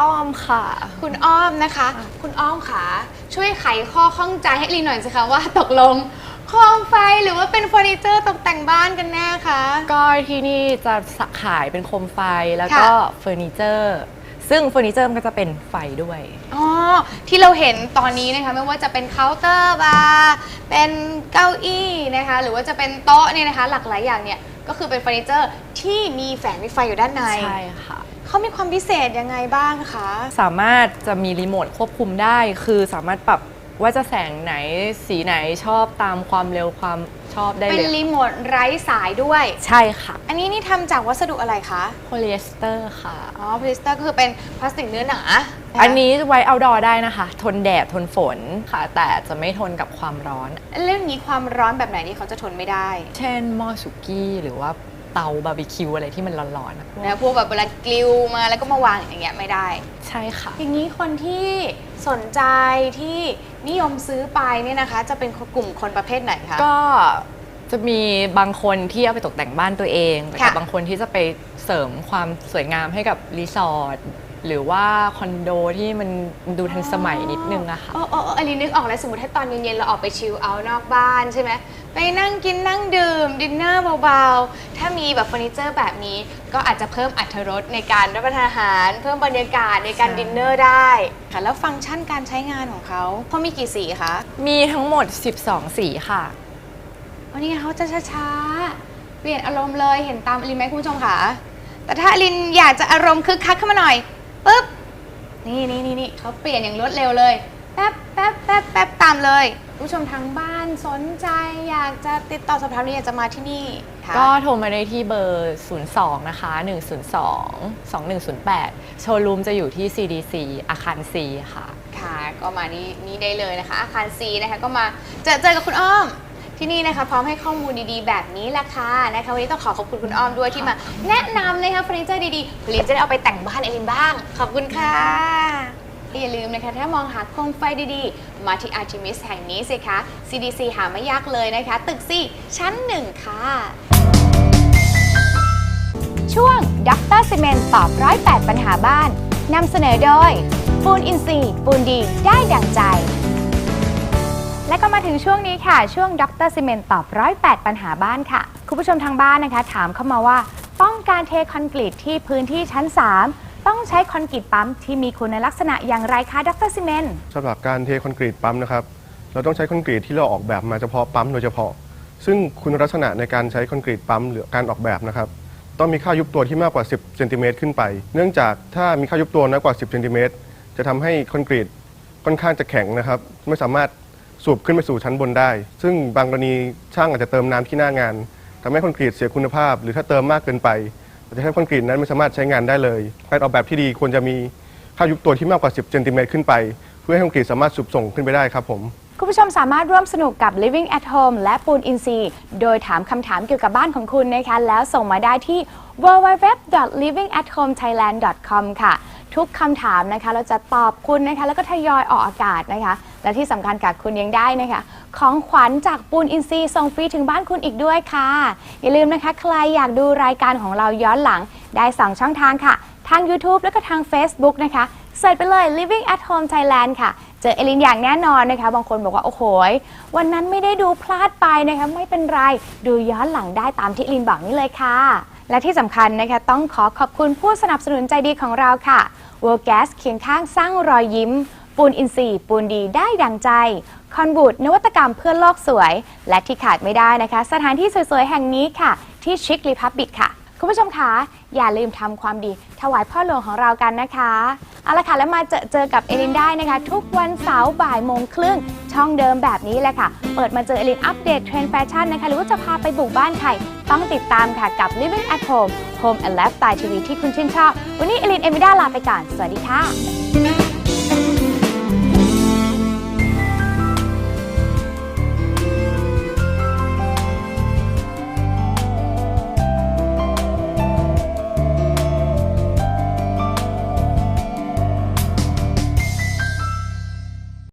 อ้อมค่ะ คุณอ้อมนะคะ คุณอ้อมค่ะ ช่วยไขข้อข้องใจให้ลีหน่อยสิคะว่าตกลงโคมไฟหรือว่าเป็นเฟอร์นิเจอร์ตกแต่งบ้านกันแน่คะ ก็ที่นี่จะขายเป็นโคมไฟแล้วก็ค่ะเฟอร์นิเจอร์ซึ่งเฟอร์นิเจอร์มันก็จะเป็นไฟด้วย อ๋อ ที่เราเห็นตอนนี้นะคะไม่ว่าจะเป็นเคาน์เตอร์บาร์เป็นเก้าอี้นะคะ หรือว่าจะเป็นโต๊ะเนี่ยนะคะ หลากหลายอย่างเนี่ย ก็คือเป็นเฟอร์นิเจอร์ที่มีแฝงมีไฟอยู่ด้านในใช่ค่ะ เขามีความพิเศษยังไงบ้างคะ สามารถจะมีรีโมทควบคุมได้ คือสามารถปรับว่าจะแสงไหนสีไหนชอบตามความเร็วความ ชอบได้เป็นเลย รีโมทไร้สายด้วย ใช่ค่ะอันนี้นี่ทำจากวัสดุอะไรคะ โพลีเอสเตอร์ค่ะ อ๋อพลิสเตอร์ก็คือเป็นพลาสติกเนื้อหนาอันนี้ไว้เอาดอได้นะคะ ทนแดดทนฝนค่ะ แต่จะไม่ทนกับความร้อน เรื่องนี้ความร้อนแบบไหนที่เขาจะทนไม่ได้ เช่นหม้อสุกี้หรือว่าเตาบาร์บีคิวอะไรที่มันร้อนๆอะนะพวกแบบเวลากลิวมาแล้วก็มาวางอย่างเงี้ยไม่ได้ ใช่ค่ะ อย่างนี้คนที่สนใจที่นิยมซื้อไปเนี่ยนะคะ จะเป็นกลุ่มคนประเภทไหนคะ ก็ จะมีบางคนที่เอาไปตกแต่งบ้านตัวเองแต่ค่ะบางคนที่จะไปเสริมความสวยงามให้กับรีสอร์ทหรือว่าคอนโดที่มันดูทันสมัยนิดนึงอะค่ะเออเออเอออันนี้นึกออกแล้วสมมติถ้าตอนเย็นๆเราออกไปชิลเอาท์นอกบ้านใช่ไหมไปนั่งกินนั่งดื่มดินเนอร์เบาๆ ถ้ามีแบบเฟอร์นิเจอร์แบบนี้ ก็อาจจะเพิ่มอรรถรสในการรับประทานอาหาร เพิ่มบรรยากาศในการใช่ดินเนอร์ได้ค่ะแล้วฟังก์ชันการใช้งานของเขาเขามีกี่สีคะ มีทั้งหมด 12 สีค่ะ วันนี้เขาจะช้าๆ เปลี่ยนอารมณ์เลยเห็นตามอลินไหมคุณผู้ชมค่ะแต่ถ้าอลินอยากจะอารมณ์คึกคักขึ้นมาหน่อยปุ๊บนี่นี่นี่นี่เขาเปลี่ยนอย่างรวดเร็วเลย แป๊บแป๊บแป๊บแป๊บตามเลยคุณผู้ชมทางบ้านสนใจอยากจะติดต่อสอบถามหรืออยากจะมาที่นี่ค่ะก็โทรมาได้ที่เบอร์ 02 นะคะ 102 2108 โชว์รูมจะอยู่ที่ CDC อาคาร C ค่ะ ค่ะ ก็มานี่นี่ได้เลยนะคะ อาคาร C นะคะ ก็มาเจอเจอกับคุณอ้อม ที่นี่นะคะพร้อมให้ข้อมูลดีๆ แบบนี้แหละค่ะนะคะวันนี้ต้องขอขอบคุณคุณอ้อมด้วยที่มาแนะนำนะคะเฟอร์นิเจอร์ดีๆผลินจะได้เอาไปแต่งบ้านเอลินบ้าง ขอบคุณค่ะอย่าลืมนะคะ ถ้ามองหาโคมไฟดีๆ มาที่ Artemis แห่งนี้สิคะ CDC หาไม่ยากเลยนะคะ ตึก4ชั้น1ค่ะ ช่วงดรซีเมนตอบร้อยแปดปัญหาบ้านนำเสนอโดย ปูนอินซีย์ปูนดีได้ดั่งใจ ก็มาถึงช่วงนี้ค่ะ ช่วงดรซีเมนตอบร้อยแปดปัญหาบ้านค่ะ คุณผู้ชมทางบ้านนะคะ ถามเข้ามาว่า ต้องการเทคอนกรีตที่พื้นที่ชั้น 3 ต้องใช้คอนกรีตปั๊มที่มีคุณลักษณะอย่างไรคะดรซีเมนสำหรับการเทคอนกรีตปั๊มนะครับ เราต้องใช้คอนกรีตที่เราออกแบบมาเฉพาะปั๊มโดยเฉพาะ ซึ่งคุณลักษณะในการใช้คอนกรีตปั๊มหรือการออกแบบนะครับต้องมีค่ายุบตัวที่มากกว่า 10เซนติเมตรขึ้นไป เนื่องจากถ้ามีค่ายุบตัวน้อยกว่า 10เซนติเมตรจะทำให้คอนกรีตค่อนข้างจะแข็งนะครับ ไม่สามารถ สูบขึ้นไปสู่ชั้นบนได้ ซึ่งบางกรณีช่างอาจจะเติมน้ำที่หน้างานทำให้คอนกรีตเสียคุณภาพ หรือถ้าเติมมากเกินไปอาจจะให้คอนกรีตนั้นไม่สามารถใช้งานได้เลยการออกแบบที่ดีควรจะมีค่ายุบตัวที่มากกว่า 10เซนติเมตรขึ้นไป เพื่อให้คอนกรีตสามารถสูบส่งขึ้นไปได้ครับผม คุณผู้ชมสามารถร่วมสนุกกับ Living at Home และปูนอินซีโดยถามคำถามเกี่ยวกับบ้านของคุณนะคะแล้วส่งมาได้ที่ www.livingathomethailand.com ค่ะ ทุกคำถามนะคะ เราจะตอบคุณนะคะ แล้วก็ทยอยออกอากาศนะคะ และที่สำคัญกับคุณยังได้นะคะ ของขวัญจากปูนอินซีส่งฟรีถึงบ้านคุณอีกด้วยค่ะ อย่าลืมนะคะ ใครอยากดูรายการของเราย้อนหลังได้2ช่องทางค่ะ ทาง YouTube แล้วก็ทาง Facebook นะคะเสิร์ชไปเลย Living at Home Thailand ค่ะ เจอเอลินอย่างแน่นอนนะคะ บางคนบอกว่า โอ้โหยวันนั้นไม่ได้ดูพลาดไปนะคะไม่เป็นไร ดูย้อนหลังได้ตามที่เอลินบอกนี่เลยค่ะ และที่สำคัญนะคะต้องขอขอบคุณผู้สนับสนุนใจดีของเราค่ะ World Gas เคียงข้างสร้างรอยยิ้ม ปูนอินทรีย์ปูนดีได้ดังใจคอนบูดนวัตกรรมเพื่อโลกสวย และที่ขาดไม่ได้นะคะ สถานที่สวยๆ แห่งนี้ค่ะ ที่ชิคลีพับบิกค่ะ คุณผู้ชมคะ อย่าลืมทำความดี ถวายพ่อหลวงของเรากันนะคะ เอาละค่ะแล้วมาเจอเจอกับเอลินได้นะคะ ทุกวันเสาร์บ่ายโมงครึ่งช่องเดิมแบบนี้แหละค่ะ เปิดมาเจอเอลินอัปเดตเทรนด์แฟชั่นนะคะหรือว่าจะพาไปบุกบ้านใครต้องติดตามค่ะกับ Living at Home Home and Lifestyle TV ที่คุณชื่นชอบ วันนี้เอลินเอมิด้าลาไปก่อน สวัสดีค่ะ